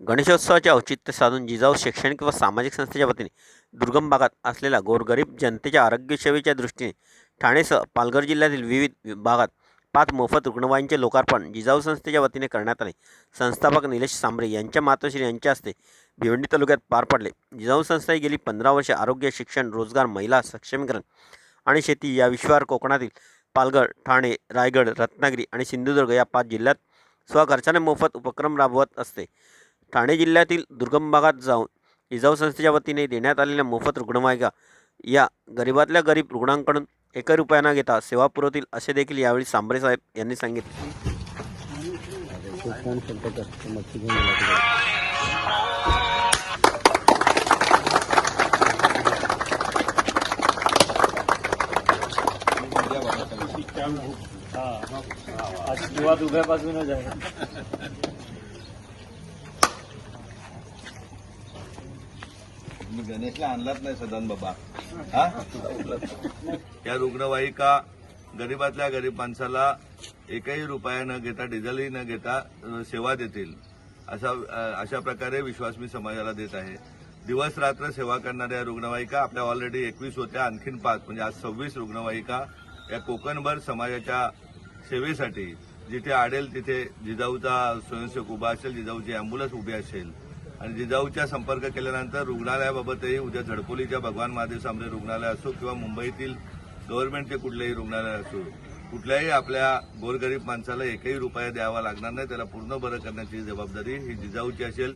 गणेशोत्सवाचे औचित्य साधून जिजाऊ शैक्षणिक व सामाजिक संस्थेच्या वतीने दुर्गम भागात असलेल्या गोरगरीब जनतेच्या आरोग्यसेवेच्या दृष्टीने ठाणेसह पालघर जिल्ह्यातील विविध भागात पाच मोफत रुग्णवाहिनीचे लोकार्पण जिजाऊ संस्थेच्या वतीने करण्यात आले. संस्थापक निलेश सांबरे यांच्या मातोश्री यांच्या हस्ते भिवंडी तालुक्यात पार पडले. जिजाऊ संस्था ही गेली पंधरा वर्षे आरोग्य शिक्षण रोजगार महिला सक्षमीकरण आणि शेती या विश्वावर कोकणातील पालघर ठाणे रायगड रत्नागिरी आणि सिंधुदुर्ग या पाच जिल्ह्यात स्वखर्चाने मोफत उपक्रम राबवत असते. ठाणे जिल्ह्यातील दुर्गम भागात जाऊन इजाऊ संस्थेच्या वतीने देण्यात आलेल्या मोफत रुग्णवाहिका या गरिबातल्या गरीब रुग्णांकडून एकही रुपया न घेता सेवा पुरवतील असे देखील यावेळी सांबरे साहेब यांनी सांगितले. उभ्यापासूनच आहे मी गणेशला आणलाच नाही सदान बाबा. हा? या रुग्णवाहिका गरीबातल्या गरीब माणसाला एकही रुपया न घेता डिझेलही न घेता सेवा देतील असा अशा प्रकारे विश्वास मी समाजाला देत आहे. दिवस रात्र सेवा करणाऱ्या रुग्णवाहिका आपल्या ऑलरेडी एकवीस होत्या आणखीन पाच म्हणजे आज सव्वीस रुग्णवाहिका या कोकणभर समाजाच्या सेवेसाठी जिथे आडेल तिथे जिजाऊचा स्वयंसेवक उभा असेल जिजाऊची अँब्युलन्स उभी असेल आणि जिजाऊच्या संपर्क केल्यानंतर रुग्णालयाबाबतही उद्या झडपोलीच्या भगवान महादेव सांबरे रुग्णालय असो किंवा मुंबईतील गव्हर्नमेंटचे कुठलेही रुग्णालय असो कुठल्याही आपल्या गोरगरीब माणसाला एकही रुपया द्यावा लागणार नाही. त्याला पूर्ण बरं करण्याची जबाबदारी ही जिजाऊची असेल.